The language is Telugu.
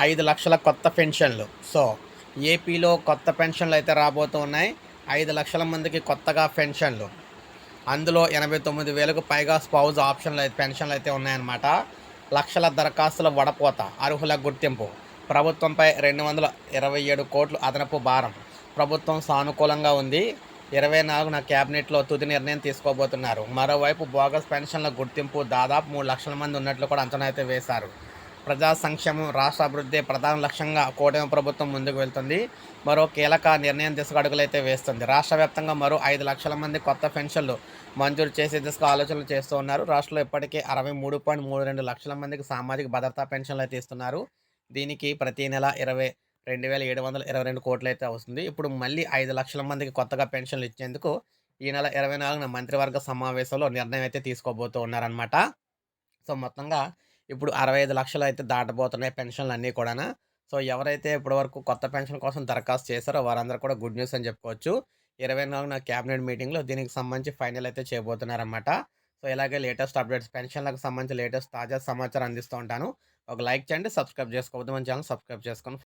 ఐదు లక్షల కొత్త పెన్షన్లు. సో ఏపీలో కొత్త పెన్షన్లు అయితే రాబోతూ ఉన్నాయి ఐదు లక్షల మందికి కొత్తగా పెన్షన్లు. అందులో ఎనభై తొమ్మిది వేలకు పైగా స్పౌజ్ ఆప్షన్లు అయితే పెన్షన్లు అయితే ఉన్నాయన్నమాట. లక్షల దరఖాస్తుల వడపోత అర్హుల గుర్తింపు. ప్రభుత్వంపై రెండు వందల ఇరవై ఏడు కోట్లు అదనపు భారం. ప్రభుత్వం సానుకూలంగా ఉంది. ఇరవై నాలుగున క్యాబినెట్లో తుది నిర్ణయం తీసుకోబోతున్నారు. మరోవైపు బోగస్ పెన్షన్ల గుర్తింపు దాదాపు మూడు లక్షల మంది ఉన్నట్లు కూడా అంచనా అయితే వేశారు. ప్రజా సంక్షేమం రాష్ట్ర అభివృద్ధి ప్రధాన లక్ష్యంగా కూటమి ప్రభుత్వం ముందుకు వెళ్తుంది. మరో కీలక నిర్ణయం దిశగా అడుగులైతే వేస్తుంది. రాష్ట్ర వ్యాప్తంగా మరో ఐదు లక్షల మంది కొత్త పెన్షన్లు మంజూరు చేసే దిశగా ఆలోచనలు చేస్తూ ఉన్నారు. రాష్ట్రంలో ఇప్పటికే అరవై మూడు పాయింట్ మూడు రెండు లక్షల మందికి సామాజిక భద్రతా పెన్షన్లు అయితే ఇస్తున్నారు. దీనికి ప్రతి నెల ఇరవై రెండు వేల ఏడు వందల ఇరవై రెండు కోట్లు అయితే అవుతుంది ఇప్పుడు మళ్ళీ ఐదు లక్షల మందికి కొత్తగా పెన్షన్లు ఇచ్చేందుకు ఈ నెల ఇరవై నాలుగున మంత్రివర్గ సమావేశంలో నిర్ణయం అయితే తీసుకోబోతూ ఉన్నారనమాట సో మొత్తంగా ఇప్పుడు అరవై ఐదు లక్షలు అయితే దాటబోతున్నాయి పెన్షన్లు అన్నీ కూడా సో ఎవరైతే ఇప్పటివరకు కొత్త పెన్షన్ కోసం దరఖాస్తు చేశారో వారందరూ కూడా గుడ్ న్యూస్ అని చెప్పుకోవచ్చు. ఇరవై నాలుగున క్యాబినెట్ మీటింగ్లో దీనికి సంబంధించి ఫైనల్ అయితే చేయబోతున్నారన్నమాట. సో ఇలాగే లేటెస్ట్ అప్డేట్స్ పెన్షన్లకు సంబంధించి లేటెస్ట్ తాజా సమాచారం అందిస్తూ ఉంటాను. ఒక లైక్ చేయండి సబ్స్క్రైబ్ చేసుకోవద్దు మన ఛానల్ సబ్స్క్రైబ్ చేసుకొని